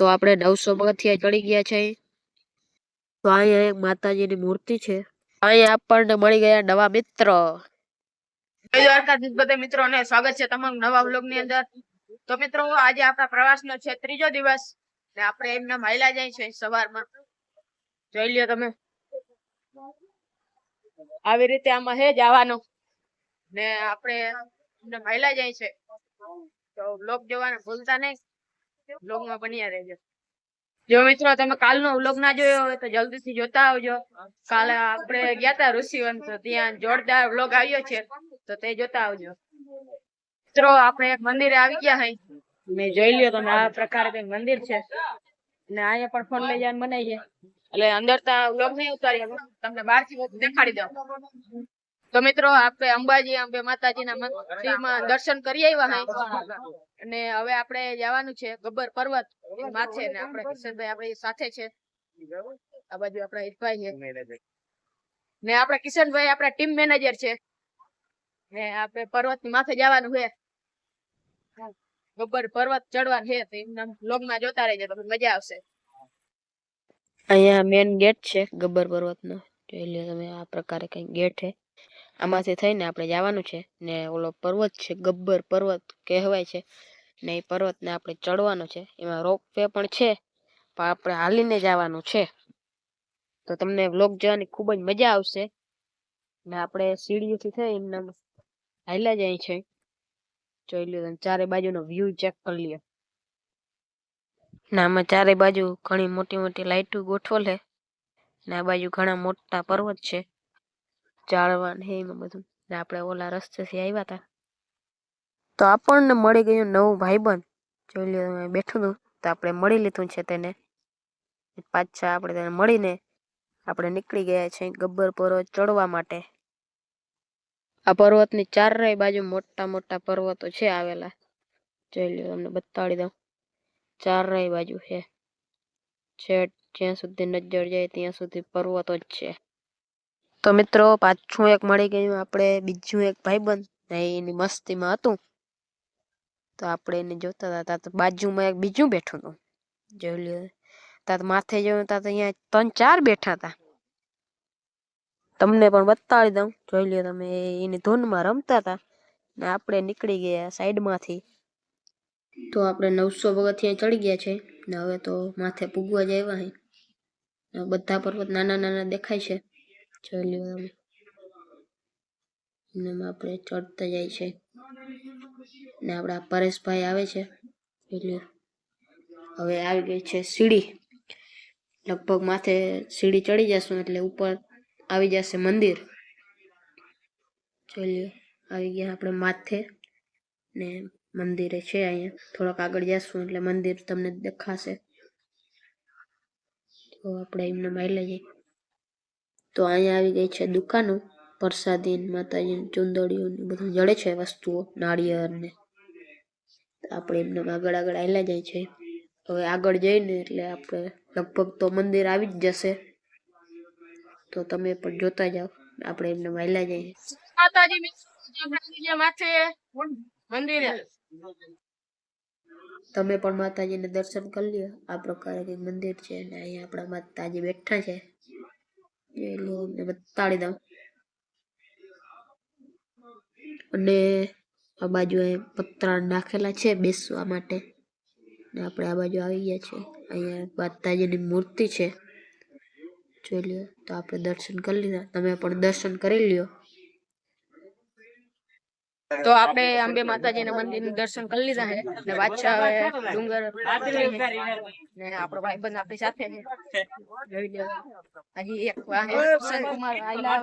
તો આપણે નવસો પગથિયા ચડી ગયા છે. તો અહીંયા એક માતાજીની મૂર્તિ છે. અહીંયા આપણને મળી ગયા નવા મિત્ર. સ્વાગત છે તમામ નવા વ્લોગની અંદર. તો મિત્રો, આજે આપણા પ્રવાસ નો છે ત્રીજો દિવસ ને આપણે એમના માયલા જાય છે સવારમાં. જોઈ લ્યો તમે. આવી રીતે આમાં હે જવાનું. ને આપણે એમને માયલા જાય છે. તો બ્લોગ જોવાના ભૂલતા નહીં. વ્લોગમાં બન્યા રહેજો. જો મિત્રો, તમે કાલનો વ્લોગ ના જોયો હોય તો જલ્દીથી જોતા આવજો. કાલે આપણે ગયા હતા ઋષિવન તો ત્યાં જોરદાર વ્લોગ આવ્યો છે. તો તે જોતા આવજો. મિત્રો, આપણે એક મંદિરે આવી ગયા હઈ. મેં જોઈ લ્યો તમે, આ પ્રકારે કઈ મંદિર છે. ને અહીંયા પણ ફોન લઈ જવાનું મનાય એટલે અંદર તો વ્લોગ નહીં ઉતારી તમને બહારથી દેખાડી દઉં. તો મિત્રો, આપણે અંબાજી અંબે માતાજીના મંદિરમાં દર્શન કરી આવ્યા હઈ. અને હવે આપણે જવાનું છે ગબ્બર પર્વત. માથે ને આપણે કિશનભાઈ આપણી સાથે છે. આ બાજુ આપણા હિતભાઈ છે. ને આપણા કિશનભાઈ આપણા ટીમ મેનેજર છે. ને આપણે પર્વતની માથે જવાનું છે. ગબ્બર પર્વત ચડવાનું છે તો એમના લોગમાં જોતા રહેજો તમને મજા આવશે. અહીંયા મેન ગેટ છે ગબ્બર પર્વતનો. જોઈ લે તમે આ પ્રકારે કઈ ગેટ છે. આમાંથી થઈને આપણે જવાનું છે ને ઓલો પર્વત છે, ગબ્બર પર્વત કહેવાય છે ને એ પર્વતને આપણે ચડવાનો છે. એમાં રોપ વે પણ છે, પણ આપણે હાલીને જવાનું છે. તો તમને વ્લોગ જોવાની ખૂબ જ મજા આવશે. ને આપણે સીડીઓથી થઈ એમના હાલ્યા જાય છે. જોઈ લ્યો તમે, ચારે બાજુનો વ્યૂ ચેક કરી લ્યો. ને આમાં ચારે બાજુ ઘણી મોટી મોટી લાઈટો ગોઠવેલ. છે ને આ બાજુ ઘણા મોટા પર્વત છે. ઝાડવા ને એમાં બધું. ને આપણે ઓલા રસ્તેથી આવ્યા હતા તો આપણને મળી ગયું નવું ભાઈબંધ. જોઈ લ્યો બેઠું હતું તો આપણે મળી લીધું છે તેને. પાછા આપણે તેને મળીને આપણે નીકળી ગયા છે ગબ્બર પર્વત ચડવા માટે. આ પર્વતની ચારેય બાજુ મોટા મોટા પર્વતો છે આવેલા. જોઈ લ્યો, તમને બતાડી દઉં. ચારેય બાજુ છે. છેક જ્યાં સુધી નજર જાય ત્યાં સુધી પર્વતો જ છે. તો મિત્રો, પાછું એક મળી ગયું આપણે, બીજું એક ભાઈબંધ. ને એની મસ્તીમાં હતું. તો આપણે એને જોતા હતા. તો બાજુમાં એક બીજું બેઠું હતું. જોઈ લ્યો. તાત માથે જોયું ત્યાં તો અહીંયા ત્રણ ચાર બેઠા હતા. તમને પણ બતાડી દઉં. જોઈ લ્યો તમે એની ધૂનમાં રમતા હતા. ને આપણે નીકળી ગયા સાઈડમાંથી. તો આપણે નવસો પગથિયા ચડી ગયા છે. ને હવે તો માથે પૂગવા જ આવ્યા બધા પર્વત નાના નાના દેખાય છે. જોઈ ને આપણે ચડતા જાય છે. ને આપણા પરેશભાઈ આવે છે. એટલે હવે આવી ગઈ છે સીડી. લગભગ માથે સીડી ચડી જશું એટલે ઉપર આવી જશે મંદિર. જોઈ આવી ગયા આપણે માથે. ને મંદિરે છે અહીંયા. થોડોક આગળ જશું એટલે મંદિર તમને દેખાશે. તો આપણે એમને માઈ લઈએ તો અહીંયા આવી ગઈ છે દુકાનો પ્રસાદી માતાજી માતાજીની ચુંદડીઓ બધું જડે છે વસ્તુઓ નાળિયેર ને. આપણે એમને આગળ આગળ આવેલા જાય છે. હવે આગળ જઈને એટલે આપણે લગભગ તો મંદિર આવી જ જશે. તો તમે પણ જોતા જાઓ. આપણે એમને માયલા જઈએ માતાજી માથે મંદિરે તમે પણ માતાજીને દર્શન કરી લ્યો. આ પ્રકારે કંઈક મંદિર છે અને અહીંયા આપણા માતાજી બેઠા છે. એ લોકોને બતાડી દઉં. અને આ બાજુ પતરા નાખેલા છે બેસવા માટે. ને આપણે આ બાજુ આવી ગયા છે અહીંયા માતાજીની મૂર્તિ છે. જોઈ લ્યો, તો આપણે દર્શન કરી લીધા. તમે પણ દર્શન કરી લ્યો. તો આપણે અંબે માતાજીના મંદિરના દર્શન કરી લીધા છે ને પાછા ડુંગર ને આપણો ભાઈબંધ આપણી સાથે છે. હજી એક વાહે કુમાર આયલા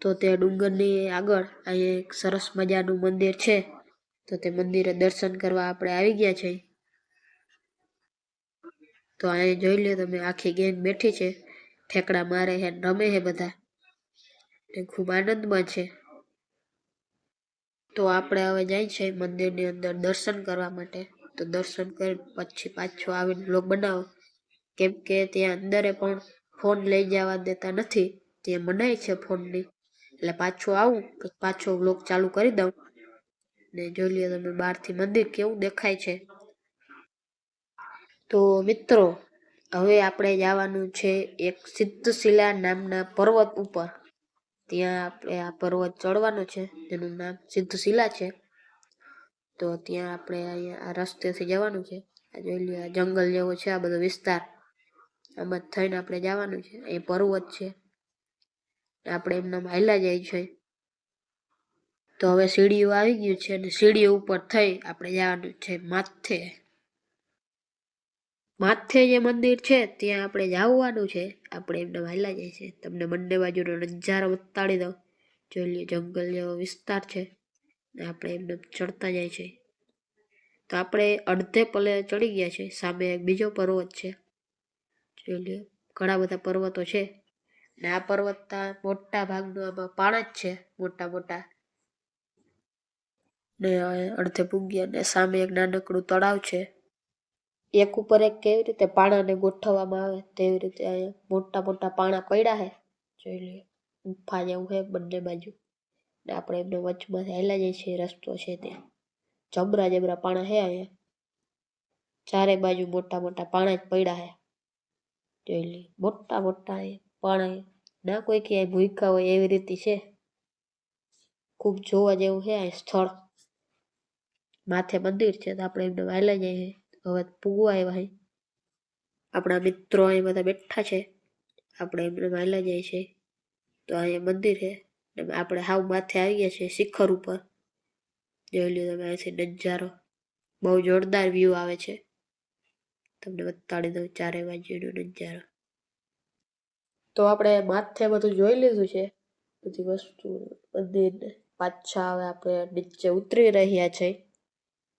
તો તે ડુંગરની આગળ અહીંયા એક સરસ મજાનું મંદિર છે. તો તે મંદિરે દર્શન કરવા આપણે આવી ગયા છે. તો અહીં જોઈ લો તમે આખી ગેંગ બેઠી છે. ઠેકડા મારે છે રમે હે બધા. ને ખૂબ આનંદમાં છે. તો આપણે હવે જાય છે મંદિરની અંદર દર્શન કરવા માટે. તો દર્શન કરી પછી પાછો આવીને બ્લોગ બનાવો. કેમ કે ત્યાં અંદરે પણ ફોન લઈ જવા દેતા નથી. ત્યાં મનાય છે ફોનની. એટલે પાછો આવું પાછો વ્લોગ ચાલુ કરી દઉં. ને જોઈ લ્યો તમે બહારથી મંદિર કેવું દેખાય છે. તો મિત્રો, હવે આપણે જવાનું છે એક સિદ્ધશિલા નામના પર્વત ઉપર. ત્યાં આપણે આ પર્વત ચડવાનો છે તેનું નામ સિદ્ધશિલા છે. તો ત્યાં આપણે અહીંયા આ રસ્તેથી જવાનું છે. આ જોઈ લઈએ આ જંગલ જેવો છે, આ બધો વિસ્તાર. આમાં થઈને આપણે જવાનું છે. એ પર્વત છે. આપણે એમના હાલ્યા જાય છે. તો હવે સીડીઓ આવી ગયું છે અને સીડીઓ ઉપર થઈ આપણે જવાનું છે માથે. માથે જે મંદિર છે, ત્યાં આપણે જવાનું છે. આપણે એમને હાલ્યા જાય છે. તમને બંને બાજુનો નજારો બતાડી દઉં. જોઈ લઈએ જંગલ જેવો વિસ્તાર છે. ને આપણે એમને ચડતા જાય છે. તો આપણે અડધે પલે ચડી ગયા છે. સામે એક બીજો પર્વત છે. જોઈ લઈએ ઘણા બધા પર્વતો છે. ને આ પર્વતના મોટા ભાગનું આમાં પાણ જ છે, મોટા મોટા. ને અડધે પૂગ્યા ને સામે એક નાનકડું તળાવ છે. એક ઉપર એક કેવી રીતે પાણાને ગોઠવવામાં આવે, તેવી રીતે અહીંયા મોટા મોટા પાણા પડ્યા છે જોઈ લઈએ ગુફા જેવું છે બંને બાજુ. ને આપણે એમને વચમાંથી હેલા જઈએ છીએ, રસ્તો છે ત્યાં. જબરા જબરા પાણા છે અહીંયા. ચારે બાજુ મોટા મોટા પાણા જ પડ્યા છે જોઈ લઈએ મોટા મોટા પાણા ના કોઈ ક્યાંય ભૂખા હોય એવી રીતે છે. ખૂબ જોવા જેવું છે આ સ્થળ. માથે મંદિર છે તો આપણે એમને વહેલા જઈએ. હવે પૂગવા આવ્યા છે આપણા મિત્રો અહીં બધા બેઠા છે. આપણે એમને વાયલા જાય છે. તો અહીંયા મંદિર છે. આપણે હાવ માથે આવી ગયા છે શિખર ઉપર. જોઈ લ્યો તમે અહીંથી નજારો. બહુ જોરદાર વ્યૂ આવે છે. તમને બતાડી દઉં ચારે બાજુનો નજારો. તો આપણે માથે બધું જોઈ લીધું છે. બધી વસ્તુ મંદિરને. પાછા હવે આપણે નીચે ઉતરી રહ્યા છે.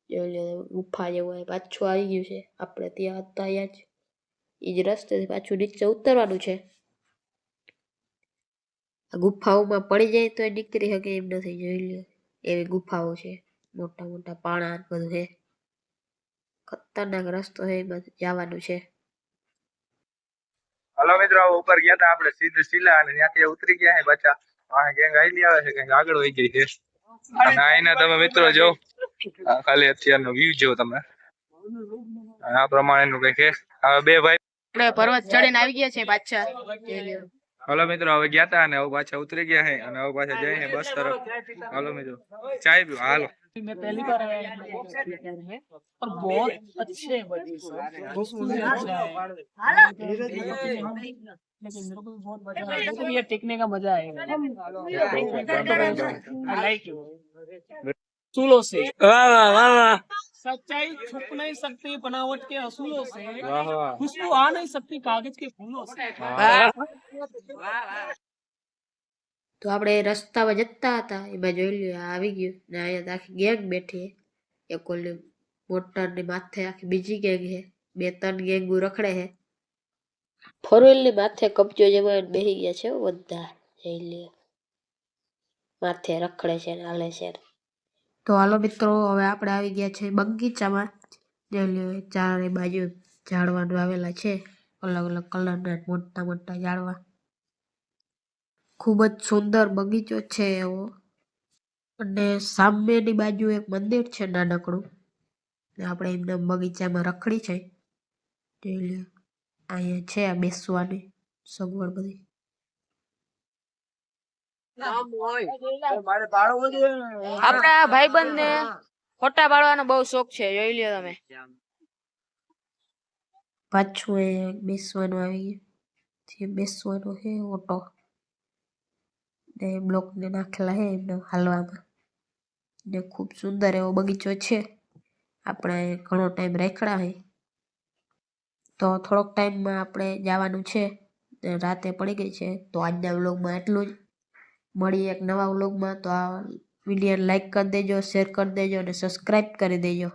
જોઈ લો ગુફા જેવું હોય પાછું આવી ગયું છે આપણે ત્યાં હતા અહીંયા જ એ જ રસ્તેથી પાછું નીચે ઉતરવાનું છે આ ગુફાઓમાં પડી જાય તો નીકળી શકે એમ નથી જોઈ લ્યો એવી ગુફાઓ છે મોટા મોટા પાણા બધું છે ખતરનાક રસ્તો છે એમાં જવાનું છે હલો મિત્રો ઉપર ગયા હતા આપણે સીધ શિલા અને ત્યાંથી ઉતરી ગયા છે પાછા. આ ગેંગ આઈલી આવે છે ગેંગ આગળ વહી ગઈ અને આઈના તમે મિત્રો જો. આ ખાલી અત્યારનો વ્યૂ જો તમે અને આ પ્રમાણેનું કઈ છે હવે બે ભાઈ આપણે પર્વત ચડીને આવી ગયા છે પાછા જોઈ લ્યો. હલો મિત્રો હવે ગયા હતા અને હવે પાછા ઉતરી ગયા છે અને હવે પાછા જઈએ છે બસ તરફ હલો મિત્રો ચાય પીવા હાલો मैं पहली बार आया हूँ और बहुत अच्छे हैं बच्चे सब बहुत सुंदर अच्छा है लेकिन मेरे को भी बहुत मजा आया लेकिन ये टिकने का मजा आएगा लाइक असूलों से વાહ વાહ વાહ વાહ सच्चाई छुप नहीं सकती बनावट के असूलों से વાહ વાહ खुशबू आ नहीं सकती कागज के फूलों से તો આપણે રસ્તામાં જતા હતા એમાં જોઈ લ્યો આ આવી ગયું ને અહીંયા તો આખી ગેંગ બેઠી છે એક ઓલી મોટરની માથે આખી બીજી ગેંગ છે બે ત્રણ ગેંગો રખડે છે ફોર ની માથે કબજો જમાવીને બેસી ગયા છે હો બધા જોઈ લ્યો માથે રખડે છે ને હાલે છે તો હાલો મિત્રો, હવે આપણે આવી ગયા છે બગીચામાં. જોઈ ચારે બાજુ ઝાડવાનું આવેલા છે. અલગ અલગ કલરના મોટા મોટા ઝાડવા. ખૂબ જ સુંદર બગીચો છે એવો. અને સામેની બાજુ એક મંદિર છે નાનકડું. આપણે એમના બગીચામાં રખડી છે. જોઈ લો અહીંયા છે આ બેસવાની સગવડ બધી. આપણા ભાઈબંધ ને ફોટા પાડવાનો બહુ શોખ છે જોઈ લ્યો તમે. પાછું એ બેસવાનું આવી ગયું. બેસવાનું હે ઓટો. ને બ્લોક ને નાખેલા હે એમને હાલવામાં. ને ખૂબ સુંદર એવો બગીચો છે. આપણે ઘણો ટાઈમ રાખડા હે તો થોડોક ટાઈમમાં આપણે જવાનું છે. રાતે પડી ગઈ છે. તો આજના બ્લોગમાં એટલું જ. મળીએ એક નવા વ્લોગમાં. તો આ વીડિયો લાઈક કરી દેજો, શેર કરી દેજો અને સબસ્ક્રાઈબ કરી દેજો.